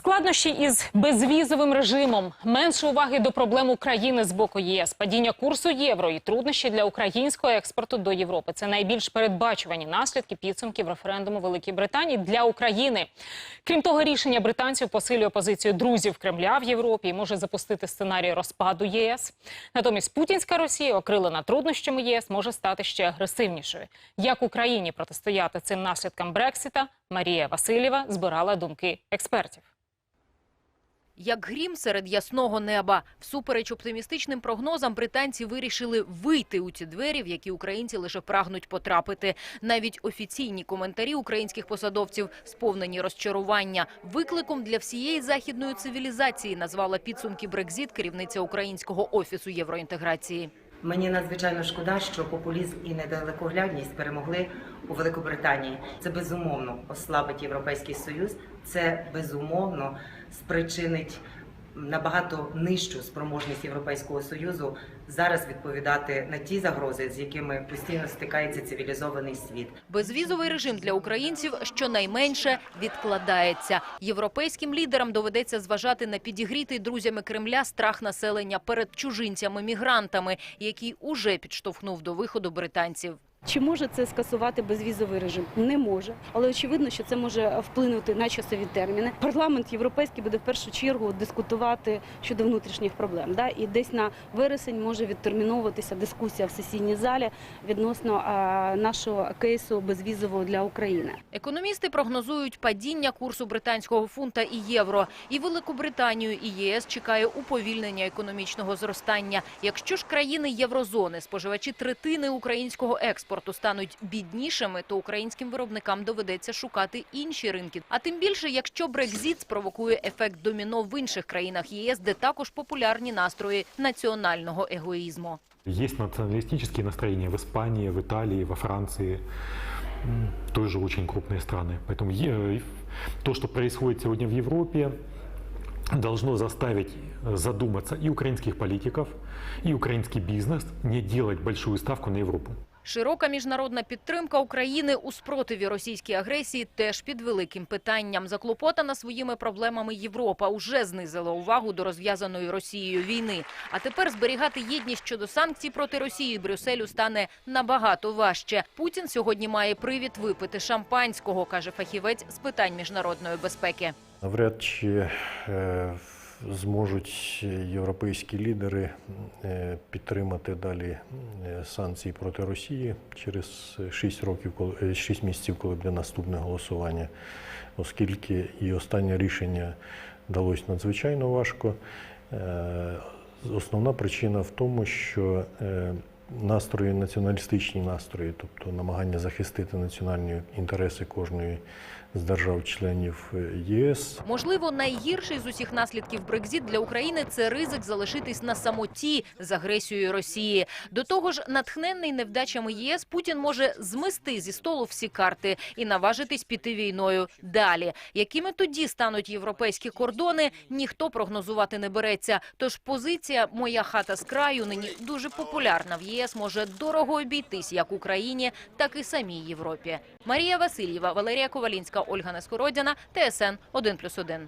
Складнощі із безвізовим режимом, менше уваги до проблем України з боку ЄС, падіння курсу євро і труднощі для українського експорту до Європи. Це найбільш передбачувані наслідки підсумків референдуму Великій Британії для України. Крім того, рішення британців посилює позицію друзів Кремля в Європі і може запустити сценарій розпаду ЄС. Натомість путінська Росія, окрилена труднощами ЄС, може стати ще агресивнішою. Як Україні протистояти цим наслідкам Брексіта? Марія Васильєва збирала думки експертів. Як грім серед ясного неба. Всупереч оптимістичним прогнозам, британці вирішили вийти у ці двері, в які українці лише прагнуть потрапити. Навіть офіційні коментарі українських посадовців сповнені розчарування. Викликом для всієї західної цивілізації назвала підсумки Брекзіт керівниця українського офісу євроінтеграції. Мені надзвичайно шкода, що популізм і недалекоглядність перемогли у Великобританії. Це безумовно ослабить Європейський Союз. Це безумовно спричинить набагато нижчу спроможність Європейського союзу зараз відповідати на ті загрози, з якими постійно стикається цивілізований світ. Безвізовий режим для українців щонайменше відкладається. Європейським лідерам доведеться зважати на підігрітий друзями Кремля страх населення перед чужинцями-мігрантами, який уже підштовхнув до виходу британців. Чи може це скасувати безвізовий режим? Не може, але очевидно, що це може вплинути на часові терміни. Парламент європейський буде в першу чергу дискутувати щодо внутрішніх проблем. Да? І десь на вересень може відтерміновуватися дискусія в сесійній залі відносно а, нашого кейсу безвізового для України. Економісти прогнозують падіння курсу британського фунта і євро. І Великобританію, і ЄС чекає уповільнення економічного зростання. Якщо ж країни єврозони, споживачі третини українського експорту стануть біднішими, то українським виробникам доведеться шукати інші ринки. А тим більше, якщо Брекзіт спровокує ефект доміно в інших країнах ЄС, де також популярні настрої національного егоїзму. Есть националистические настроения в Испании, в Италии, во Франции, м, тоже очень крупные страны. Поэтому е- то, что происходит сегодня в Европе, должно заставить задуматься и украинских политиков, и украинский бизнес не делать большую ставку на Европу. Широка міжнародна підтримка України у спротиві російській агресії теж під великим питанням. Заклопотана своїми проблемами Європа уже знизила увагу до розв'язаної Росією війни. А тепер зберігати єдність щодо санкцій проти Росії Брюсселю стане набагато важче. Путін сьогодні має привід випити шампанського, каже фахівець з питань міжнародної безпеки. Навряд чи е, зможуть європейські лідери е, підтримати далі е, санкції проти Росії через 6 років, коли- е, 6 місяців, коли буде наступне голосування, оскільки і останнє рішення далось надзвичайно важко. Е, Основна причина в тому, що е, настрої, націоналістичні настрої, тобто намагання захистити національні інтереси кожної з держав-членів е, ЄС, Можливо, найгірший з усіх наслідків Брекзіт для України це ризик залишитись на самоті з агресією Росії. До того ж, натхненний невдачами ЄС Путін може змести зі столу всі карти і наважитись піти війною далі. Якими тоді стануть європейські кордони, ніхто прогнозувати не береться. Тож позиція моя хата з краю нині дуже популярна в ЄС. Може дорого обійтись як Україні, так і самій Європі. Марія Васильєва, Валерія Ковалінська, Ольга Нескородяна, ТСН 1+,1.